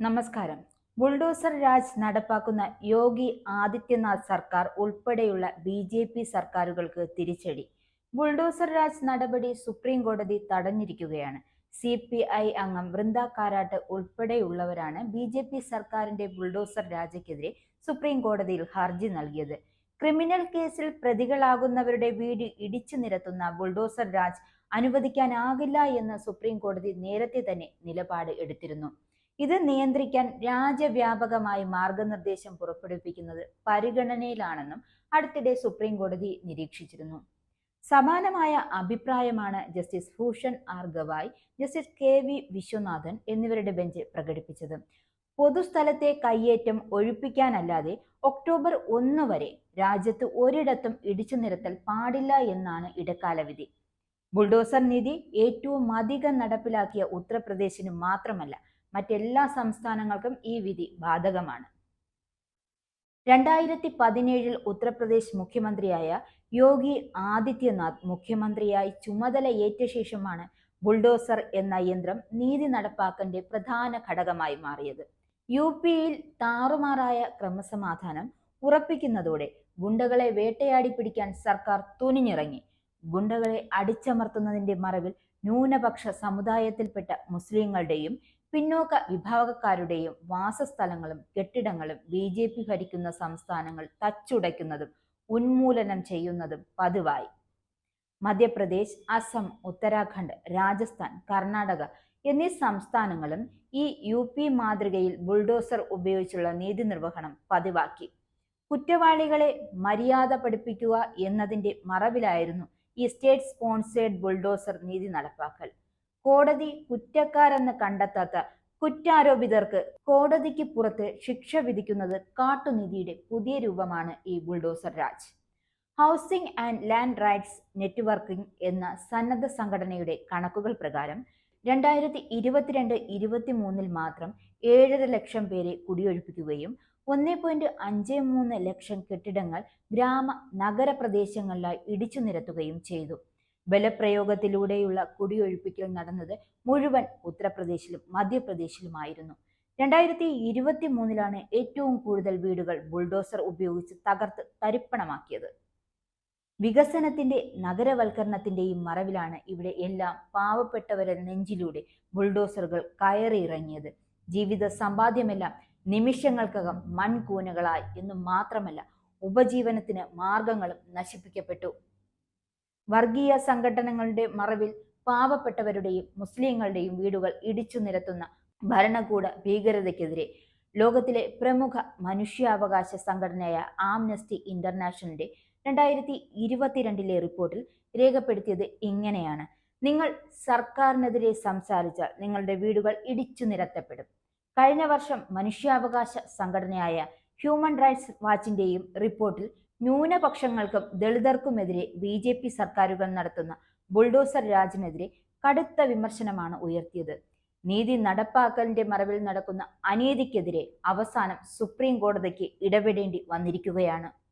നമസ്കാരം. ബുൾഡോസർ രാജ് നടപ്പാക്കുന്ന യോഗി ആദിത്യനാഥ് സർക്കാർ ഉൾപ്പെടെയുള്ള ബി ജെ പി സർക്കാരുകൾക്ക് തിരിച്ചടി. ബുൾഡോസർ രാജ് നടപടി സുപ്രീം കോടതി തടഞ്ഞിരിക്കുകയാണ്. സി പി ഐ അംഗം വൃന്ദ കാരാട്ട് ഉൾപ്പെടെയുള്ളവരാണ് ബി ജെ പി സർക്കാരിന്റെ ബുൾഡോസർ രാജയ്ക്കെതിരെ സുപ്രീം കോടതിയിൽ ഹർജി നൽകിയത്. ക്രിമിനൽ കേസിൽ പ്രതികളാകുന്നവരുടെ വീട് ഇടിച്ചു നിരത്തുന്ന ബുൾഡോസർ രാജ് അനുവദിക്കാനാകില്ല എന്ന് സുപ്രീം കോടതി നേരത്തെ തന്നെ നിലപാട് എടുത്തിരുന്നു. ഇത് നിയന്ത്രിക്കാൻ രാജ്യവ്യാപകമായി മാർഗനിർദ്ദേശം പുറപ്പെടുവിക്കുന്നത് പരിഗണനയിലാണെന്നും അടുത്തിടെ സുപ്രീം കോടതി നിരീക്ഷിച്ചിരുന്നു. സമാനമായ അഭിപ്രായമാണ് justice Bhushan R Gavai justice K V Viswanathan എന്നിവരുടെ ബെഞ്ച് പ്രകടിപ്പിച്ചത്. പൊതുസ്ഥലത്തെ കയ്യേറ്റം ഒഴിപ്പിക്കാനല്ലാതെ ഒക്ടോബർ ഒന്ന് വരെ രാജ്യത്ത് ഒരിടത്തും ഇടിച്ചു നിരത്തൽ പാടില്ല എന്നാണ് ഇടക്കാല വിധി ബുൾഡോസർ നീതി ഏറ്റവും അധികം നടപ്പിലാക്കിയ ഉത്തർപ്രദേശിന് മാത്രമല്ല മറ്റെല്ലാ സംസ്ഥാനങ്ങൾക്കും ഈ വിധി ബാധകമാണ്. രണ്ടായിരത്തി പതിനേഴിൽ ഉത്തർപ്രദേശ് മുഖ്യമന്ത്രിയായ യോഗി ആദിത്യനാഥ് മുഖ്യമന്ത്രിയായി ചുമതല ഏറ്റ ശേഷമാണ് ബുൾഡോസർ എന്ന യന്ത്രം നീതി നടപ്പാക്കന്റെ പ്രധാന ഘടകമായി മാറിയത്. യു പിയിൽ താറുമാറായ ക്രമസമാധാനം ഉറപ്പിക്കുന്നതോടെ ഗുണ്ടകളെ വേട്ടയാടി പിടിക്കാൻ സർക്കാർ തുനിഞ്ഞിറങ്ങി. ഗുണ്ടകളെ അടിച്ചമർത്തുന്നതിന്റെ മറവിൽ ന്യൂനപക്ഷ സമുദായത്തിൽപ്പെട്ട മുസ്ലിങ്ങളുടെയും പിന്നോക്ക വിഭാഗക്കാരുടെയും വാസസ്ഥലങ്ങളും കെട്ടിടങ്ങളും ബി ജെ പി ഭരിക്കുന്ന സംസ്ഥാനങ്ങൾ തച്ചുടയ്ക്കുന്നതും ഉന്മൂലനം ചെയ്യുന്നതും പതിവായി. മധ്യപ്രദേശ് അസം ഉത്തരാഖണ്ഡ് രാജസ്ഥാൻ കർണാടക എന്നീ സംസ്ഥാനങ്ങളും ഈ യു പി മാതൃകയിൽ ബുൾഡോസർ ഉപയോഗിച്ചുള്ള നീതി നിർവഹണം പതിവാക്കി. കുറ്റവാളികളെ മര്യാദ പഠിപ്പിക്കുക എന്നതിന്റെ മറവിലായിരുന്നു ഈ സ്റ്റേറ്റ് സ്പോൺസേഡ് ബുൾഡോസർ നീതി നടപ്പാക്കൽ. കോടതി കുറ്റക്കാരെന്ന് കണ്ടെത്താത്ത കുറ്റാരോപിതർക്ക് കോടതിക്ക് പുറത്ത് ശിക്ഷ വിധിക്കുന്നത് കാട്ടുനിധിയുടെ പുതിയ രൂപമാണ് ഈ bulldozer Raj. Housing and land rights networking എന്ന സന്നദ്ധ സംഘടനയുടെ കണക്കുകൾ പ്രകാരം രണ്ടായിരത്തി ഇരുപത്തിരണ്ട് ഇരുപത്തി മൂന്നിൽ മാത്രം ഏഴര ലക്ഷം പേരെ കുടിയൊഴിപ്പിക്കുകയും ഒന്നേ പോയിന്റ് അഞ്ച് മൂന്ന് ലക്ഷം കെട്ടിടങ്ങൾ ഗ്രാമ നഗര പ്രദേശങ്ങളിലായി ഇടിച്ചു നിരത്തുകയും ചെയ്തു. ബലപ്രയോഗത്തിലൂടെയുള്ള കുടിയൊഴിപ്പിക്കൽ നടന്നത് മുഴുവൻ ഉത്തർപ്രദേശിലും മധ്യപ്രദേശിലുമായിരുന്നു. രണ്ടായിരത്തി ഇരുപത്തി മൂന്നിലാണ് ഏറ്റവും കൂടുതൽ വീടുകൾ ബുൾഡോസർ ഉപയോഗിച്ച് തകർത്ത് തരിപ്പണമാക്കിയത്. വികസനത്തിന്റെ നഗരവൽക്കരണത്തിന്റെയും മറവിലാണ് ഇവിടെ എല്ലാം പാവപ്പെട്ടവരെ നെഞ്ചിലൂടെ ബുൾഡോസറുകൾ കയറിയിറങ്ങിയത്. ജീവിത സമ്പാദ്യമെല്ലാം നിമിഷങ്ങൾക്കകം മൺകൂനകളായി എന്നു മാത്രമല്ല ഉപജീവനത്തിന് മാർഗങ്ങളും നശിപ്പിക്കപ്പെട്ടു. വർഗീയ സംഘടനകളുടെ മറവിൽ പാവപ്പെട്ടവരുടെയും മുസ്ലിങ്ങളുടെയും വീടുകൾ ഇടിച്ചു നിരത്തുന്ന ഭരണകൂട ഭീകരതയ്ക്കെതിരെ ലോകത്തിലെ പ്രമുഖ മനുഷ്യാവകാശ സംഘടനയായ ആംനസ്റ്റി ഇന്റർനാഷണലിന്റെ രണ്ടായിരത്തി ഇരുപത്തിരണ്ടിലെ റിപ്പോർട്ടിൽ രേഖപ്പെടുത്തിയത് ഇങ്ങനെയാണ്. നിങ്ങൾ സർക്കാരിനെതിരെ സംസാരിച്ചാൽ നിങ്ങളുടെ വീടുകൾ ഇടിച്ചു നിരത്തപ്പെടും. കഴിഞ്ഞ വർഷം മനുഷ്യാവകാശ സംഘടനയായ ഹ്യൂമൻ റൈറ്റ്സ് വാച്ചിന്റെയും റിപ്പോർട്ടിൽ ന്യൂനപക്ഷങ്ങൾക്കും ദളിതർക്കുമെതിരെ ബി ജെ പി സർക്കാരുകൾ നടത്തുന്ന ബുൾഡോസർ രാജിനെതിരെ കടുത്ത വിമർശനമാണ് ഉയർത്തിയത്. നീതി നടപ്പാക്കലിന്റെ മറവിൽ നടക്കുന്ന അനീതിക്കെതിരെ അവസാനം സുപ്രീം കോടതിക്ക് ഇടപെടേണ്ടി വന്നിരിക്കുകയാണ്.